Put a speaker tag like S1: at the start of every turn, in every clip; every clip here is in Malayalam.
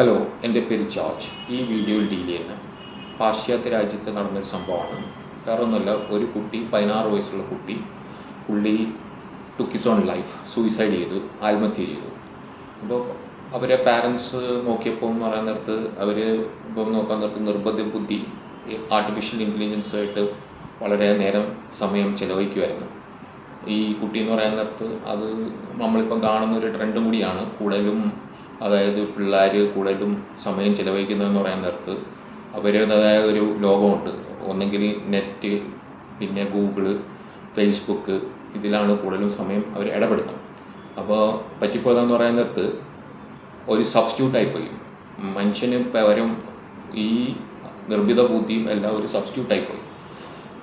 S1: ഹലോ എന്റെ പേര് ജോർജ്. ഈ വീഡിയോയിൽ ഡീൽ ചെയ്യുന്ന പാശ്ചാത്യ രാജ്യത്ത് നടന്നൊരു സംഭവമാണ്. വേറെ ഒന്നുമല്ല ഒരു കുട്ടി പതിനാറ് വയസ്സുള്ള കുട്ടി പുള്ളി ടുക്കിസ് ഓൺ ലൈഫ് സൂയിസൈഡ് ചെയ്തു ആത്മഹത്യ ചെയ്തു. അപ്പോൾ അവരെ പാരൻസ് നോക്കിയപ്പോൾ എന്ന് പറയാൻ നേരത്ത് അവർ ഇപ്പം നോക്കാൻ നേരത്ത് നിർബന്ധ ബുദ്ധി ആർട്ടിഫിഷ്യൽ ഇന്റലിജൻസ് ആയിട്ട് വളരെ നേരം സമയം ചിലവഴിക്കുമായിരുന്നു ഈ കുട്ടി എന്ന് പറയാൻ നേരത്ത് അത് നമ്മളിപ്പം കാണുന്ന ഒരു ട്രെൻഡും കൂടിയാണ്. കൂടുതലും അതായത് പിള്ളേർ കൂടുതലും സമയം ചിലവഴിക്കുന്നതെന്ന് പറയാൻ നേരത്ത് അവരുടേതായ ഒരു ലോകമുണ്ട്. ഒന്നെങ്കിൽ നെറ്റ് പിന്നെ ഗൂഗിൾ ഫേസ്ബുക്ക് ഇതിലാണ് കൂടുതലും സമയം അവർ ഇടപെടുന്നത്. അപ്പോൾ പറ്റിപ്പോയതെന്ന് പറയാൻ നേരത്ത് ഒരു സബ്സ്റ്റിറ്റ്യൂട്ടായി പോയി മനുഷ്യന് പകരം ഈ നിർമ്മിത ബുദ്ധിയും എല്ലാം ഒരു സബ്സ്റ്റിറ്റ്യൂട്ടായി പോയി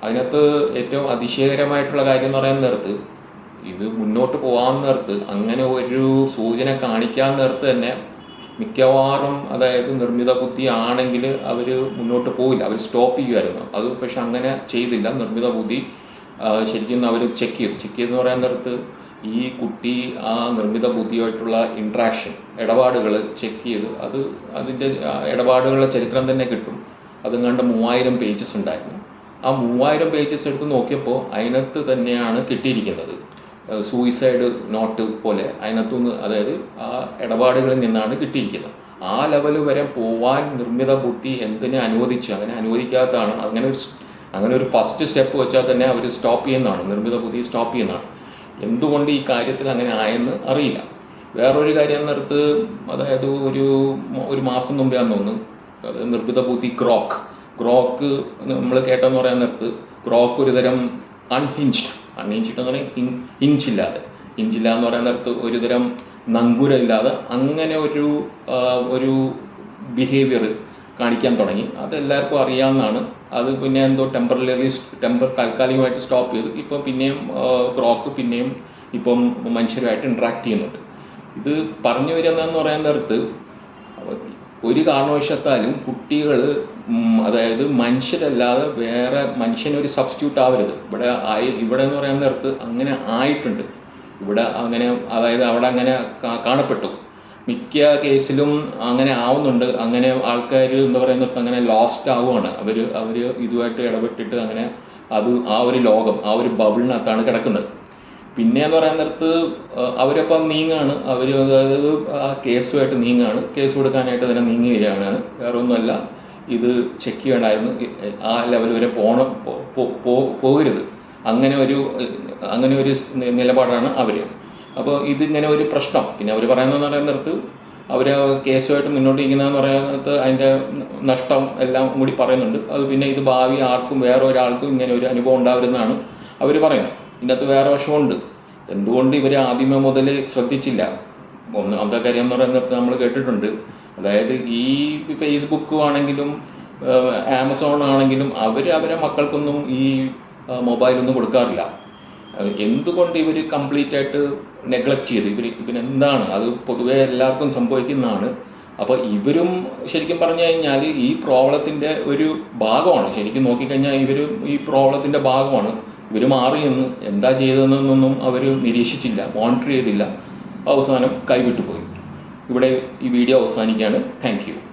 S1: അതിനകത്ത് ഏറ്റവും അതിശയകരമായിട്ടുള്ള കാര്യം എന്ന് പറയാൻ നേരത്ത് ഇത് മുന്നോട്ട് പോകാൻ നേരത്ത് അങ്ങനെ ഒരു സൂചന കാണിക്കാൻ നേരത്ത് തന്നെ മിക്കവാറും അതായത് നിർമ്മിത ബുദ്ധി ആണെങ്കിൽ അവർ മുന്നോട്ട് പോവില്ല. അവർ സ്റ്റോപ്പ് ചെയ്യുമായിരുന്നു അത് പക്ഷെ അങ്ങനെ ചെയ്തില്ല. നിർമ്മിത ബുദ്ധി ശരിക്കും അവർ ചെക്ക് ചെയ്തു. ചെക്ക് ചെയ്തെന്ന് പറയാൻ നേരത്ത് ഈ കുട്ടി ആ നിർമ്മിത ബുദ്ധിയായിട്ടുള്ള ഇൻട്രാക്ഷൻ ഇടപാടുകൾ ചെക്ക് ചെയ്ത് അത് അതിന്റെ ഇടപാടുകളുടെ ചരിത്രം തന്നെ കിട്ടും. അതും കണ്ട് മൂവായിരം പേജസ് ഉണ്ടായിരുന്നു. ആ മൂവായിരം പേജസ് എടുത്ത് നോക്കിയപ്പോൾ അതിനകത്ത് തന്നെയാണ് കിട്ടിയിരിക്കുന്നത്. സൂയിസൈഡ് നോട്ട് പോലെ അതിനകത്തുനിന്ന് അതായത് ആ ഇടപാടുകളിൽ നിന്നാണ് കിട്ടിയിരിക്കുന്നത്. ആ ലെവൽ വരെ പോവാൻ നിർമ്മിത ബുദ്ധി എന്തിനെ അനുവദിച്ചു? അങ്ങനെ അനുവദിക്കാത്തതാണ്. അങ്ങനെ ഒരു അങ്ങനെ ഒരു ഫസ്റ്റ് സ്റ്റെപ്പ് വെച്ചാൽ തന്നെ അവർ സ്റ്റോപ്പ് ചെയ്യുന്നതാണ്. നിർമ്മിത ബുദ്ധി സ്റ്റോപ്പ് ചെയ്യുന്നതാണ്. എന്തുകൊണ്ട് ഈ കാര്യത്തിൽ അങ്ങനെ ആയെന്ന് അറിയില്ല. വേറൊരു കാര്യം നേരത്ത് അതായത് ഒരു ഒരു മാസം മുമ്പാന്ന് തോന്നുന്നു നിർമ്മിത ബുദ്ധി ക്രോക്ക് ക്രോക്ക് നമ്മൾ കേട്ടെന്ന് പറയാൻ നേരത്ത് ക്രോക്ക് ഒരു തരം അൺഹിഞ്ച്ഡ് എന്ന് പറഞ്ഞാൽ ഇഞ്ചില്ലാതെ. ഇഞ്ചില്ല എന്ന് പറയാൻ നേരത്ത് ഒരുതരം നങ്കൂരമില്ലാതെ അങ്ങനെ ഒരു ഒരു ബിഹേവിയർ കാണിക്കാൻ തുടങ്ങി. അത് എല്ലാവർക്കും അറിയാവുന്നതാണ്. അത് പിന്നെ എന്തോ ടെമ്പററി ടെമ്പർ താൽക്കാലികമായിട്ട് സ്റ്റോപ്പ് ചെയ്തു. ഇപ്പോൾ പിന്നെയും ക്രോക്ക് പിന്നെയും ഇപ്പം മനുഷ്യരുമായിട്ട് ഇൻട്രാക്ട് ചെയ്യുന്നുണ്ട്. ഇത് പറഞ്ഞു വരുന്നതെന്ന് പറയാൻ നേരത്ത് ഒരു കാരണവശത്താലും കുട്ടികൾ അതായത് മനുഷ്യരല്ലാതെ വേറെ മനുഷ്യനൊരു സബ്സ്റ്റിറ്റ്യൂട്ട് ആവരുത്. ഇവിടെ ആയി ഇവിടെ എന്ന് പറയാൻ നേരത്ത് അങ്ങനെ ആയിട്ടുണ്ട്. ഇവിടെ അങ്ങനെ അതായത് അവിടെ അങ്ങനെ കാണപ്പെട്ടു. മിക്ക കേസിലും അങ്ങനെ ആവുന്നുണ്ട്. അങ്ങനെ ആൾക്കാർ എന്താ പറയുന്നത് അങ്ങനെ ലോസ്റ്റ് ആവുകയാണ് അവർ അവർ ഇതുമായിട്ട് ഇടപെട്ടിട്ട് അങ്ങനെ അത് ആ ഒരു ലോകം ആ ഒരു ബബിളിനകത്താണ് കിടക്കുന്നത്. പിന്നെ എന്ന് പറയാൻ നേരത്ത് അവരപ്പം നീങ്ങാണ്. അവർ അതായത് ആ കേസുമായിട്ട് നീങ്ങാണ്. കേസ് കൊടുക്കാനായിട്ട് തന്നെ നീങ്ങി വരികയാണ്. വേറെ ഒന്നുമല്ല ഇത് ചെക്ക് ചെയ്യണമായിരുന്നു ആ ലെവൽ വരെ പോണം പോകരുത്. അങ്ങനെ ഒരു അങ്ങനെ ഒരു നിലപാടാണ് അവർ അപ്പോൾ ഇതിങ്ങനെ ഒരു പ്രശ്നം. പിന്നെ അവർ പറയുന്നതെന്ന് പറയാൻ നേരത്ത് അവർ കേസുമായിട്ട് മുന്നോട്ട് ഇരിക്കുന്നതെന്ന് പറയുന്നത് അതിന്റെ നഷ്ടം എല്ലാം കൂടി പറയുന്നുണ്ട്. അത് പിന്നെ ഇത് ഭാവി ആർക്കും വേറെ ഒരാൾക്കും ഇങ്ങനെ ഒരു അനുഭവം ഉണ്ടാവരുതെന്നാണ് അവർ പറയുന്നത്. ഇതിനകത്ത് വേറെ വശമുണ്ട്. എന്തുകൊണ്ട് ഇവർ ആദ്യമേ മുതൽ ശ്രദ്ധിച്ചില്ല? ഒന്നാമത്തെ കാര്യം എന്ന് പറയുന്നത് നമ്മൾ കേട്ടിട്ടുണ്ട്. അതായത് ഈ ഫേസ്ബുക്ക് ആണെങ്കിലും ആമസോൺ ആണെങ്കിലും അവർ അവരെ മക്കൾക്കൊന്നും ഈ മൊബൈലൊന്നും കൊടുക്കാറില്ല. എന്തുകൊണ്ട് ഇവർ കംപ്ലീറ്റ് ആയിട്ട് നെഗ്ലക്റ്റ് ചെയ്ത്? ഇവർ ഇവരെന്താണ്? അത് പൊതുവെ എല്ലാവർക്കും സംഭവിക്കുന്നതാണ്. അപ്പോൾ ഇവരും ശരിക്കും പറഞ്ഞു കഴിഞ്ഞാൽ ഈ പ്രോബ്ലത്തിന്റെ ഒരു ഭാഗമാണ്. ശരിക്കും നോക്കിക്കഴിഞ്ഞാൽ ഇവർ ഈ പ്രോബ്ലത്തിന്റെ ഭാഗമാണ്. ഇവർ മാറി നിന്ന് എന്താ ചെയ്തതെന്നൊന്നും അവർ നിരീക്ഷിച്ചില്ല മോണിറ്റർ ചെയ്തില്ല. അവസാനം കൈവിട്ടുപോയി. ഇവിടെ ഈ വീഡിയോ അവസാനിക്കുകയാണ്. താങ്ക്